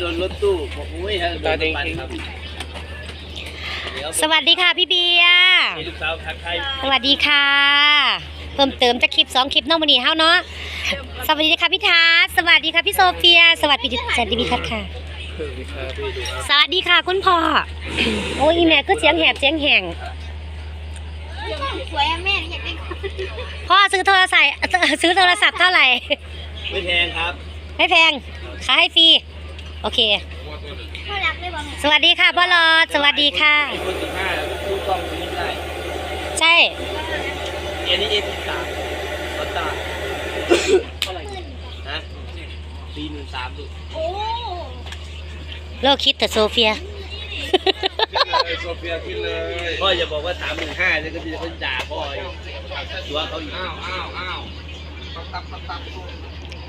โดนรถตู้บอกโอ้ยฮะโดนรถบัสครับเดี๋ยวสวัสดีค่ะพี่เบียร์มีลูกสาวทักทายสวัสดีค่ะ เพิ่มเติมจากคลิปสองคลิปน้องมันนี่เฮาเนาะสวัสดีค่ะพี่ทัศน์สวัสดีค่ะพี่โซเฟีย สวัสดีสวัสดีพี่ทัศน์ค่ะ สวัสดีค่ะคุณพ่อโอ้ยอีแม่ก็เสียงแหบเสียงแหงสวยอะแม่อยากได้พ่อซื้อโทรศัพท์ซื้อโทรศัพท์เท่าไหร่ไม่แพงครับ ไม่แพงขายให้ฟรี โอเค พ่อรักได้บ้างสวัสดีค่ะพ่อรอดสวัสดีค่ะ คนสิบห้าดูกล้องตรงนี้ได้ใช่ เอ็นนี่เอ็นที่สามคอนตาเท่าไหร่ฮะปีหนึ่งสามดูโอ้โลกคิดแต่โซเฟียโซเฟียขึ้นเลยพ่ออย่าบอกว่าสามหนึ่งห้าจะก็มีคนด่าพ่ออีกตัวเขาอีกอ้าวอ้าวอ้าว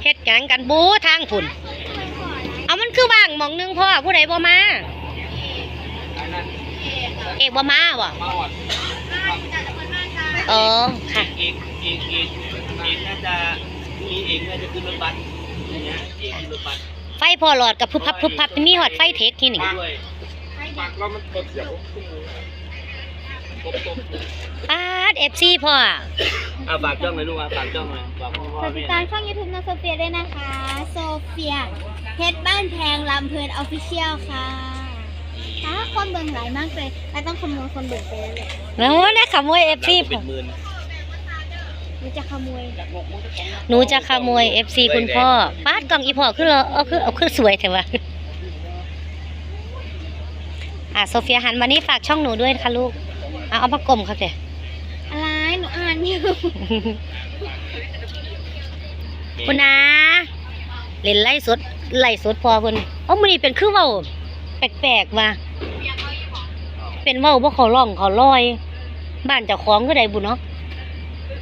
เฮ็ดหยังกันบูทางฝุ่น เอามันคือว่างหมองหนึงพ่อผู้ใดบ่มา เอกบ่มาบ่เออค่ะ เอกเอกเอกเอกน่าจะมีเอกน่าจะขึ้นรถบัสนี่ฮะเอกขึ้นรถบัสไฟพอหลอดกับพุบพับพุบพับมีหอดไฟเทคที่หนี่ด้วยปาดเอฟซีพ่อ อะฝากจ้องเลยลูกอะฝากจ้องเลยฝากพ่อพ่อกดติแม่ดตามช่องยูทูบน้องโซเฟียด้วยนะคะ โซเฟียเพชรบ้านแพงลำเพลินออฟฟิเชียลค่ะถ้าคนเบิ่งหลายมากเลยแล้วต้องคำนวณคนเบิ่งไปเลยแล้วนะขโมยเอฟซีเป็นหมื่นหนูจะขโมยหนูจะขโมยเอฟซีคุณพ่อปาดกล่องอีพ่อคือเราเอาคือเอาคือสวยแต่ว่าอะโซเฟียหันมานี่ฝากช่องหนูด้วยค่ะลูกเอาเอามากลมครับเดี๋ยอะไรหนู อ่านอยู่คุณนาเล่นไล่สดไล่สดพอคุณเอ้ามันนี่เป็นคือเว้าแปลกๆว่ะเป็นเว้าบ่เขาร้องเขาลอย บ้านเจ้าของก็ได้บุญเนาะ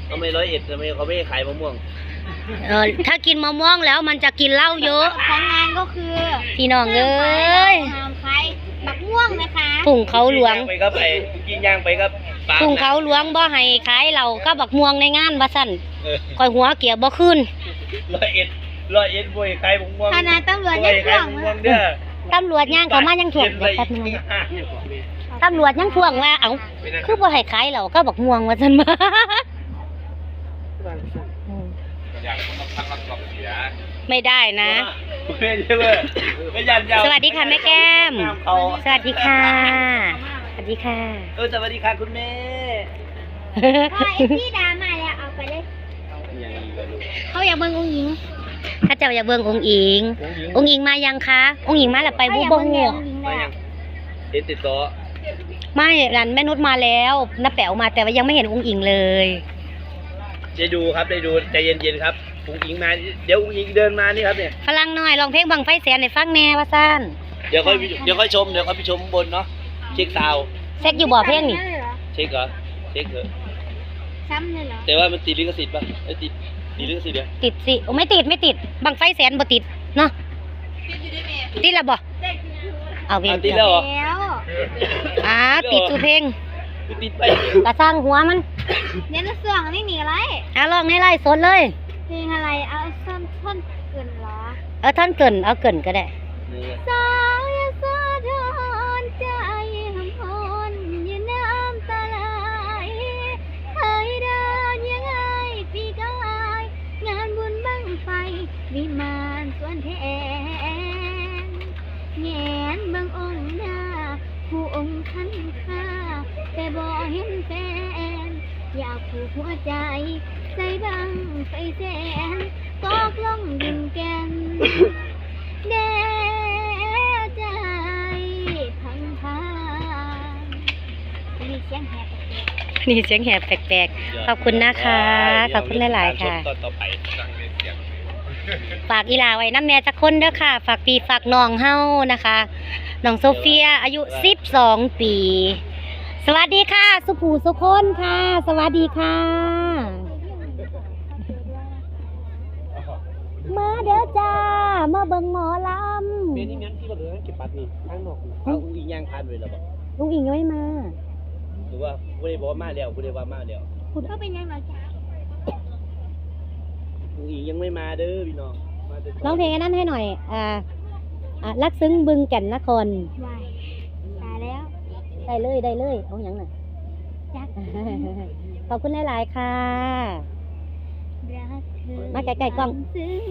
เขาไม่ร้อยเอ็ดทำไมเขาไม่ขายมะม่วงเออถ้ากินมะม่วงแล้วมันจะกินเหล้าเยอะ ของงานก็คือพี่น้องเอ้ยห้ามขายบักม่วงนะคะถุงเขาหลวง ไปครับไอ้ยิงย่างไปครับ ปาล์มถุงเขาหลวงบ่ให้ขายเหล้าก็บักม่วงในงานว่าซั่นเออคอยหัวเกียบบ่ขึ้นร้อยเอ็ดร้อยเอ็ดบวยขายมะม่วงคณะตำรวจบยัวยงขายห่วงมะม่วมางเด้อตำรวจย่างเขามายังถ่วงเดี๋ยวแป๊บนึงตำรวจยังถ่วงว่าเอ้าคือบ่ให้ขายเหล้าก็บักม่วงว่าซั่นมาอืมไม่ได้นะไม่ใช่เลยไม่ยันยาวสวัสดีค่ะแม่แก้มน้ำเขาสวัสดีค่ะ สวัสดีค่ะ เออสวัสดีค่ะคุณแม่พ่อเอฟซีดามาแล้วเอาไปเลย ยังอีกเหรอลูกเขาอยากเบิ่งองค์หญิงถ้าเจ้าอยากเบิ่งองค์อิงผมหญิงองค์อิงมายังคะองค์อิงมาแล้วไปบุบงเขาหัอยาวกเบิ่งแนวองค์หญิงมาแล้ยัวงเอ็ดติดต่อไม่รันแม่นุชมาแล้วน้าแป๋วมาแต่ว่ายังไม่เห็นองค์อิงเลย ได้ดูครับได้ดูใจเย็นๆครับอุ้งอิงมาเดี๋ยวอุ้งอิงเดินมานี่ครับเนี่ยพลังหน่อยลองเพลงบังไฟแสนในฟังแน่ว่าซ่านเดี๋ยวค่อยเดี๋ยวค่อยชมเดี๋ยวค่อยไปชมบนเนาะ เช็คซาวด์เซ็กอยู่บ่อเพลงนี่ซ้ำเลยเหรอเช็คเหรอเช็คเหรอซ้ำเลยเหรอ แต่ว่ามันติดลิขสิทธิ์ป่ะเอ้ยติดติดลิขสิทธิ์เดี๋ยวติดสิโอ้ไม่ติดไม่ติด บังไฟแสนบ่ติดเนาะติดแล้วบ่เอาเวอะรติดแล้วเหรอ แล้วอ่าติดสู่เพลงคือติดไปกระสร้างหัวมันเนี่ยนักเสื่องนี่หนีอะไรอะลองในไล่สดเลย เพลงอะไร เอาท่อนท่อนเกินเหรอเอาท่านเกรินเอาเกรินก็ได้นี่สา ผูกหัวใจ ใส่บังไฟแสนตกลงดินแกนเดใจพังพานมีเสียงแหบนี่เสียงแหบแปลกๆ ขอบคุณนะคะ ขอบคุณหลายๆค่ะ ตอนต่อไปฟังเสียงฝากอีหลาไว้น้ำแม่จักคนเด้อค่ะ ฝากปีฝากน้องเฮานะคะ น้องโซเฟียอายุ 12 ปี สวัสดีค่ะ สุภูสุคนค่ะ สวัสดีค่ะ มาเด้อจ้า มาเบิ่งหมอลเป็นอย่างนั้นที่เราเดินเก็บปัดนี่ข้างนอกนี่เอาอุ้งอิงย่างพานไปแล้วบอกำลุงอิงยังไม่มาหรือว่าผู้ใดบอกว่ามาแล้วผู้ใดว่ามาแล้วก็เป็นยังไงจ๊ะอุ้งอิงยังไม่มาเด้อพี่น้องมาแต่ร้องเพลงอันนั้นให้หน่อยอ่าอะลักซึ้งบึงแก่นนครวายตายแล้ว ได้เลยได้เลย เอาอย่างน่ะจักขอบคุณหลายๆค่ะรักเธอมาใกล้ๆกล้องซึ้ง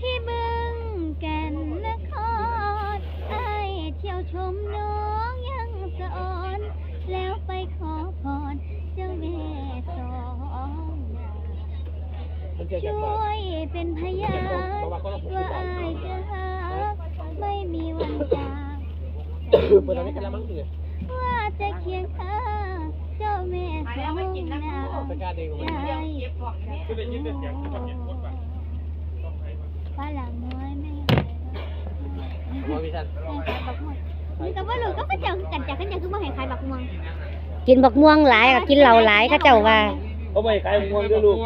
ที่บึงแก่นนครไอายเที่ยวชมน้องยังสะอ่อนแล้วไปขอพรเจ้าแม่สองนางช่วยเป็นพยานว่าอายจะหาไม่มีวันจาก ว่าจะเคียงข้างเจ้าแม่สองนางได้ฝรั่งน้อยไม่ให้ขายบักม่วงนี่ก็ว่าหลูกก็กระเจ้าคือกันจากกันอย่างคือว่าให้ขายบักม่วง กินบักม่วงหลายก็กินเหล้าหลายก็เจ้าว่าเขาไม่ขายบงม่วงด้วยลูก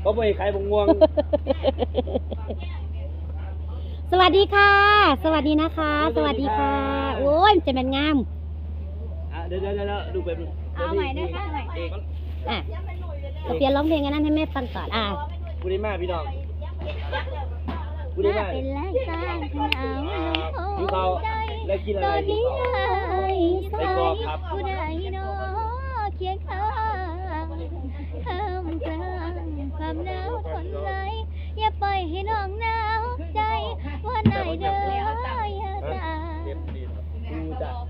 เขาไม่ขายบงม่วงสวัสดีค่ะ สวัสดีนะคะ สวัสดีค่ะโอ้ยจะเป็นงาม อะเดี๋ยวเดี๋ยวเดี๋ยวดูไปเอาใหม่ด้วยค่ะใหม่ อะเอาเปียร้องเพลงกันนั้นให้แม่ฟังก่อนอะพูดได้มากพี่น้องพูดถ้าได้มากเป็นรายการขนเอาลงพี่เขาใจแล้วกินอะตไรอนพี่นี้เขาไอ้สาไปกรอกครับผู้ใดเนาะเคียงข้างข้ามกลางความหนาวทนไหลอย่าปล่อยให้น้องหนาวใจว่าไหน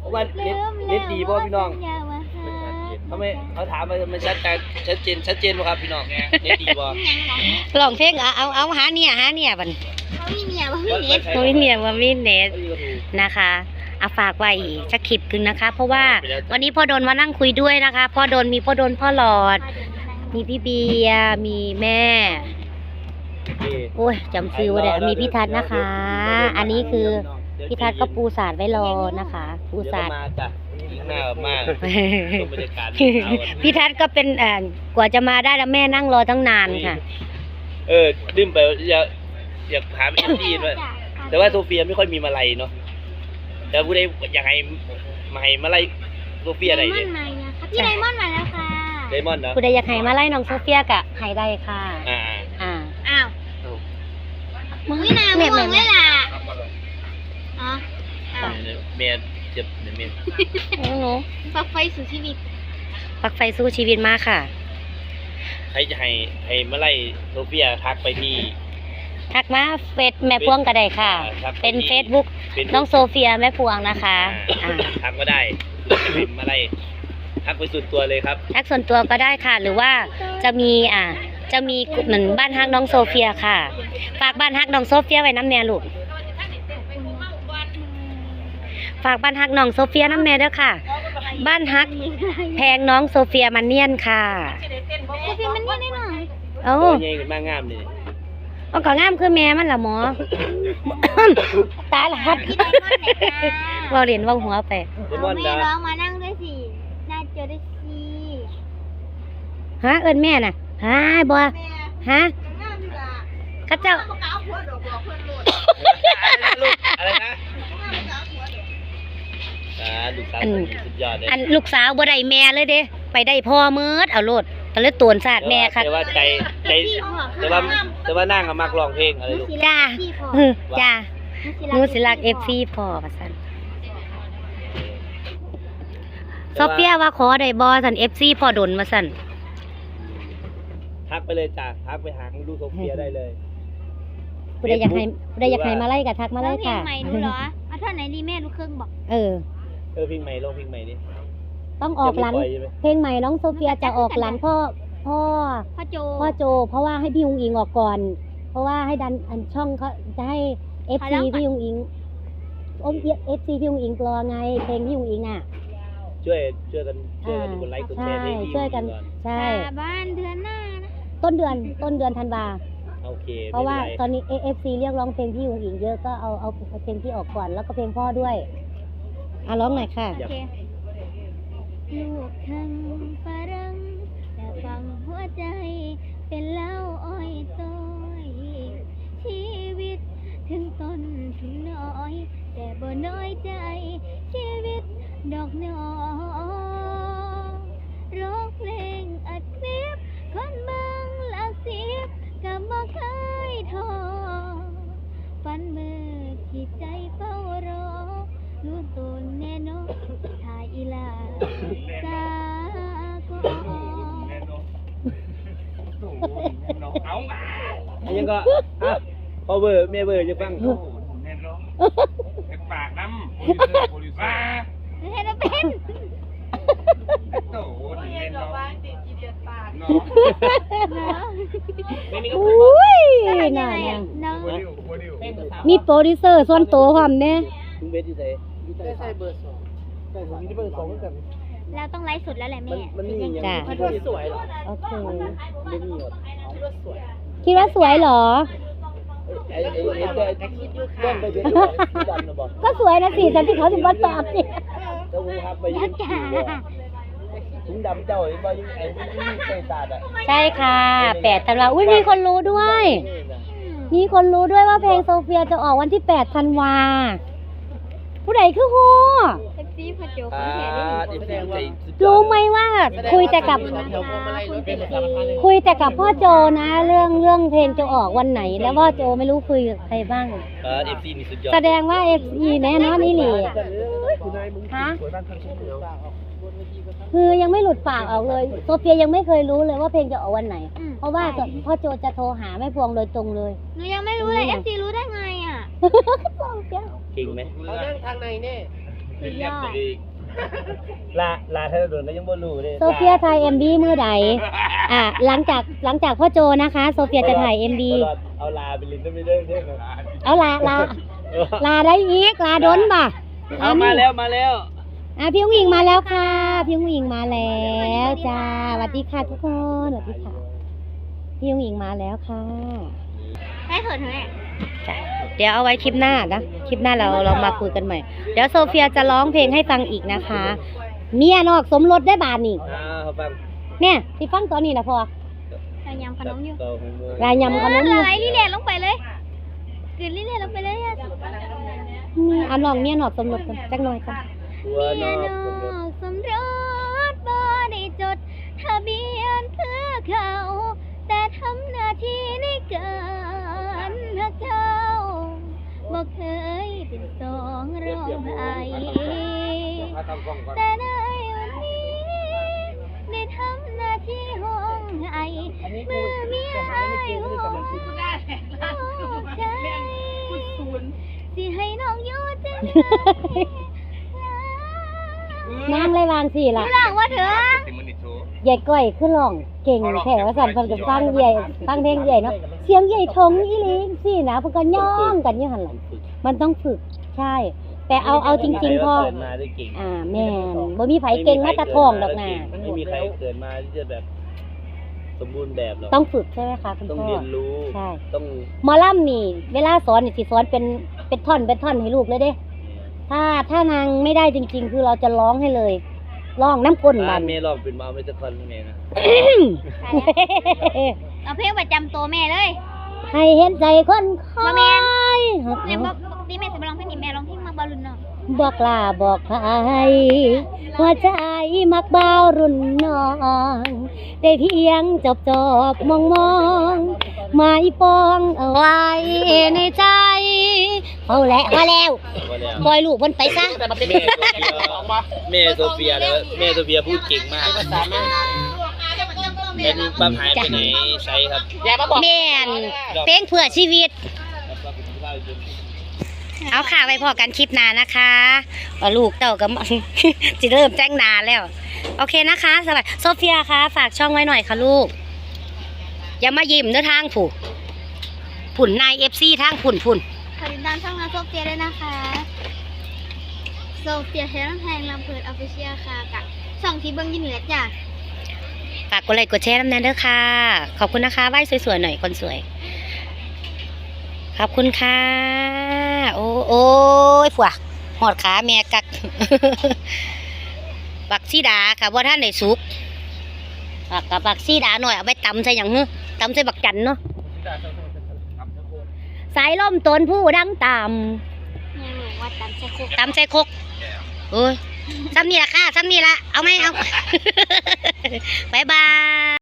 ราะว่าเน็ตเน็ตดีป่ะพี่น้องอย่าว่าหาเขาไม่เขาถามมามันชัดการชัดเจนชัดเจนป่ะครับพี่น้องเน็ตดีป่ะร้องเพลงเอาเอาเอาหาเนี่ยหาเนี่ยบันเขามีเมียว่ามีเน็ตโอ้ยเนี่ยว่ามีเน็ตเขาอยู่กับถูกนะคะเอาฝากไว้อีกสักคลิปหนึงนะคะ เพราะว่าวันนี้พ่อโดนมานั่งคุยด้วยนะคะ พ่อโดนมีพ่อโดนพ่อหลอด มีพี่เบียร์มีแม่โอเคโอ้ยจำชื่อว่าได้มีพี่ทัศน์นะคะ อันนี้คือ พี่ทัศน์ก็ปูสาดไว้รอนะคะ ปูเดี๋ยวสาก็ดมาจ้ะยิงหน้ามากชมบรรยากาศพี่ทัศน์ก็เป็นเอ่อกว่าจะมาได้แล้วแม่นั่งรอตั้งนานค่ะ เออดื่มไปอยากอยากถามเอ็มดีด้วยแต่ว่าโซเฟียไม่ค่อยมีมาลัยเนาะแต่ผู้ใดอยากให้มาให้มาลัยโซเฟียอะไรไดเนี่ยมอนด์มาแล้วค่ะพี่ไดมอนด์มาแล้วค่ะไดมอนด์เนาะผู้ใดอยากให้มาไล่น้องโซเฟียกะให้ได้ค่ะ อ่าอ่า อ้าวเอามึงไม่นาม่วงเลยล่ะอ๋ออ้าว เมียเจ็บเดี๋ยวเมียหนูฟักไฟสู่ชีวิตปลักไฟสู้ชีวิตมากค่ะ ใครจะให้ให้มาไล่โซเฟียทักไปที่ ทักมาเฟซแม่พวงก็ได้ค่ะ อ่าครับเป็นเฟซบุ๊กเป็น น้องโซเฟียแม่พวงนะคะอ่าอ่าทักก็ได้หรือจะพิมพ์มาไล่ทักไปสุดตัวเลยครับทักส่วนตัวก็ได้ค่ะ หรือว่าจะมีอ่าจะมีกลุ่มเหมือนบ้านฮักน้องโซเฟียค่ะ ฝากบ้านฮักน้องโซเฟียไว้น้ำแน่ลูก ฝากบ้านฮักน้องโซเฟียน้ำแน่ด้วยค่ะ บ้านฮักแพงน้องโซเฟียมันเนียนค่ะกูพิมพ์มันนี่ได้หน่อยโอ้โอ้ยยังมากงามเลยเอาก็งามคือแม่มันล่ะหมอ ตาลัดพี่ไดมอนด์ไหนค่ะเว่าเรียนเว่าหัวไปไดมอนด์แม่ดาร้องมานั่งด้วยสิน่าเจอด้วยสิฮะเอิ้นแม่น่ะฮะบัวฮะข้าเจ้าอะไรนะอ่า ลูกสาวอันสุดยอดเลยอันลูกสาวบ่ได้แม่เลยเด้ ไปได้พ่อมืดเอาโลดก็เลยตวนศาสตร์แม่ค่ะแต่ว่าใจใจแต่ว่าแต่ว่านั่งอะมักร้องเพลงอะไรลูกจ้าพี่พอเออจ้าหนูสิรัก FC พ่อว่าซั่นซอเฟียว่าขอได้บ่ซั่น FC พ่อดนว่าซั่นทักไปเลยจ้ะทักไปหาลูกโซเฟียได้เลยผู้ใดอยากให้ผู้ใดอยากให้มาไล่ก็ทักมามาไล่เล่นเพลค่ะงใหม่ดูเหรอเอาท่อนไหนดีแม่ลูกครึ่งบอก เออเออเพลงใหม่ลงเพลงใหม่ดิต้องออกหลัง ยังไม่ปล่อยใช่ไหมเพลงใหม่น้องโซเฟียจะออกหลังพ่อพ่อพ่อโจพ่อโจ เพราะว่าให้พี่ยุงอิงออกก่อน เพราะว่าให้ดันอันช่องเขาจะให้เอฟขอซีร้องก่อนพี่ยุงอิงอมเอฟซีพี่ยุงอิงรอไง เพลงพี่ยุงอิงอะ ช่วยช่วยกันช่วยกันอ่ากดไลค์กดแชร์เพลงใช่ที่ช่วยกันออนใช่มาบ้านเดือนหน้านะต้นเดือนต้นเดือนธันวาโอเคเพราะว่าไม่ตป็อนนี้เอฟซีเรียกร้องเพลงพี่ยุงอิงเยอะก็เอาเอาเพลงที่ออกก่อนแล้วก็เพลงพ่อด้วย อะร้องหน่อยค่ะ โอเคลูกทั้งฝรั่งแต่ฟังหัวใจเป็นเหล้าอ้อยต้อยชีวิตถึงต้นถึงน้อย แต่บ่น้อยใจ ชีวิตดอกน้อร้องเพลงอัดคลิปคนเบิ่งหลักสิบก็บ่เคยท้อฝันมือเขีที่ใจเฝ้า รอรู้ตนแน่นอนถ่ายอีหลาสาก่อนอันยังก็อะพอเบอร์แม่เบอร์จะฟังปากน้ำโปรดิวเซอร์ไม่ให้เราเป็นโอ้โหเล่นเนาะเนาะอุ้ยจะทำยังน่าไงยัอะงน้องโปรดิวโปรดิวมีโป รดิวเซอร์ส่วนตัวพร้อมเด้มึงเบสที่ไหนเราต้องไลฟ์สุดแล้วแหละมันแม่ มันมีอย่างจ้ะ คิดว่าสวยเหรอโอเค ไม่มีหรอกคิดว่าสวยเหรอ ไอ้ไอ้ไอ้แต่ต้นไปเป็นสีดำนะบอกก็สวยนะสิฉันที่เขาสิบ่ตอบสิเจ้าวูครับไปยืนขี่เลยถุงดำเจ้าไอ้บ่ยังไอ้ไม่มีไก่ตาดอะใช่ค่ะ แปดธันวาอุ้ยมีคนรู้ด้วย มีคนรู้ด้วยว่าเพลงโซเฟียจะออกวันที่แปดธันวา ผู้ใดคือฮู้เอฟซีพอโจขออ่างแท้ได้เด็กใจสุดยอดรู้ไหมว่าคุยแต่กับ คุยแต่กับพ่อโจนะ เรื่องเรื่องเพลงจะออกวันไหน แล้วพ่อโจไม่รู้คุยกับใครบ้าง เออเอฟซีนี่สุดยอดแสดงว่า FC แน่นอนนี่หลีฮะคือยังไม่หลุดปากออกเลย โซเฟียยังไม่เคยรู้เลยว่าเพลงจะออกวันไหนอืมเพราะว่าพ่อโจจะโทรหาแม่พวงโดยตรงเลยหนูยังไม่รู้เลยเอฟซีรู้ได้ไงอะ เก่งไหมเขานั่งทางในเนี่ยสุดยอดลาลาเธอโดนก็ยังบ่รู้เลยโซเฟียถ่าย MV เมื่อใดอะหลังจากหลังจากพ่อโจนะคะ โซเฟียจะถ่าย MV เอาลาไปลินก็ไม่ได้เด้อเอาลาลาลาได้อีกลาดนป่ะเอามาแล้วมาแล้วอะพี่อุ้งอิงมาแล้วค่ะ พี่อุ้งอิงมาแล้วจ้าสวัสดีค่ะทุกคนสวัสดีค่ะ พี่อุ้งอิงมาแล้วค่ะได้เขินเถอะแม่ จ้ะเดี๋ยวเอาไว้คลิปหน้านะ คลิปหน้าเราเรามาคุยกันใหม่ เดี๋ยวโซเฟียจะร้องเพลงให้ฟังอีกนะคะ เมียนอกสมรสได้บาทนี่อ่าเขาฟังเนี่ยที่ฟังตอนนี้นะพอเรายำขนมอยู่เก่าของเมืองรายยำขนมเออยู่อไหลลิเลนลงไปเลยกลืนลิเลนลงไปเลยอะนี่อันลองเมียนอกสมรสกันจักหน่อยกันตัวนเมีอยกนอกสมรสบ่ได้จดทะเบียนเพื่อเขา แต่ทำหน้าที่ในการ หักเจ้าบ่เคยเป็นสองรองไห้แต่ในวันนี้ ได้ทำหน้าที่ห้องไอเมื่อเมียไอห้องใจสิให้น้องอยู่จังนางเลยวางสิล่ะหลังว่าเถอะ ติมันนิโชยายก้อยคือร้องเก่งแถวสันเพิ่นกับฟังใหญ่ฟังเพลงใหญ่เนาะเสียงใหญ่ทงอีหลีสินะเพิ่นก็ย่องกันอยู่หั่นล่ะมันต้องฝึกใช่ แต่เอาเอาจริง ๆพอเกิดมาได้เก่งอ่าแม่นบ่มีไผเก่งมาแตะท้องดอกนะไม่มีใครเกิดมาที่จะแบบสมบูรณ์แบบหรอกต้องฝึกใช่ไหมคะคุณต้องพ่อเรียนรู้ใช่ต้องหมอลำนี่ เวลาสอนนี่สิสอนเป็นเป็นท่อนเป็นท่อนให้ลูกเลยเด้ ถ้าถ้านางไม่ได้จริง ๆ คือเราจะร้องให้เลย ร้องน้ำก้นบับ้านนเมย์ลองเป็นมาไม่ตะคอนเมย์นะเอาเพลงประจำตัวแม่เลยให้เห็นใจคนคอบ่แม่ยเนี่ยบอกนี่แม่สิมาร้องเพลงนี้แม่ร้องเพลงมาบอลลูนเนาะ บอกลาบอกใครหัวใจมักเบารุ่นน้อง ได้เพียงจบจบมองมองหมายปองเอาไว้ในใจ เอาแหละว่าแล้วว่าแล้วปล่อยลูกมันไปซะแม่โซเฟียแม่โซเฟียแล้วแม่โซเฟียพูดเก่งมากเป็นปั๊มหายไปไหนใช้ครับแม่นเพลงเพื่อชีวิต เอาค่ะไว้พอกันคลิปหน้านะคะว่าลูกเต่ากับจะเริ่มแจ้งหนาแล้ว โอเคนะคะสวัสดีโซเฟียคะฝากช่องไว้หน่อยค่ะลูก อย่ามายิ้มเด้อทางผู้ผุ่นนายเอฟซีทางผุ่นผุ่นขอติดตามช่องน้องโซเฟียด้วยนะคะโซเฟียเฮลแพงลำเพลินออฟฟิเชียลค่ะกับช่องที่เบิ้งอยินเหนือจ้ะฝากกดไลค์กดแชร์น้ำแน่เด้อค่ะ ขอบคุณนะคะไหว้สวยๆหน่อยคนสวย ขอบคุณค่ะ โอ้โอ้ยฝัวหอดขาแม่กักบักซีดาค่ะว่าท่านได้สุกบักกับบักซีดาหน่อยเอาไปตำใส่หยังฮึตำใส่บักจันเนาะสายล่มตนผู้ดังตยังหนูว่าตามใช้คุกำตำใส่คกโอ้ยซ้ำนี่ละค่ะซ้ำนี่ละเอาไหมเอาบายบาย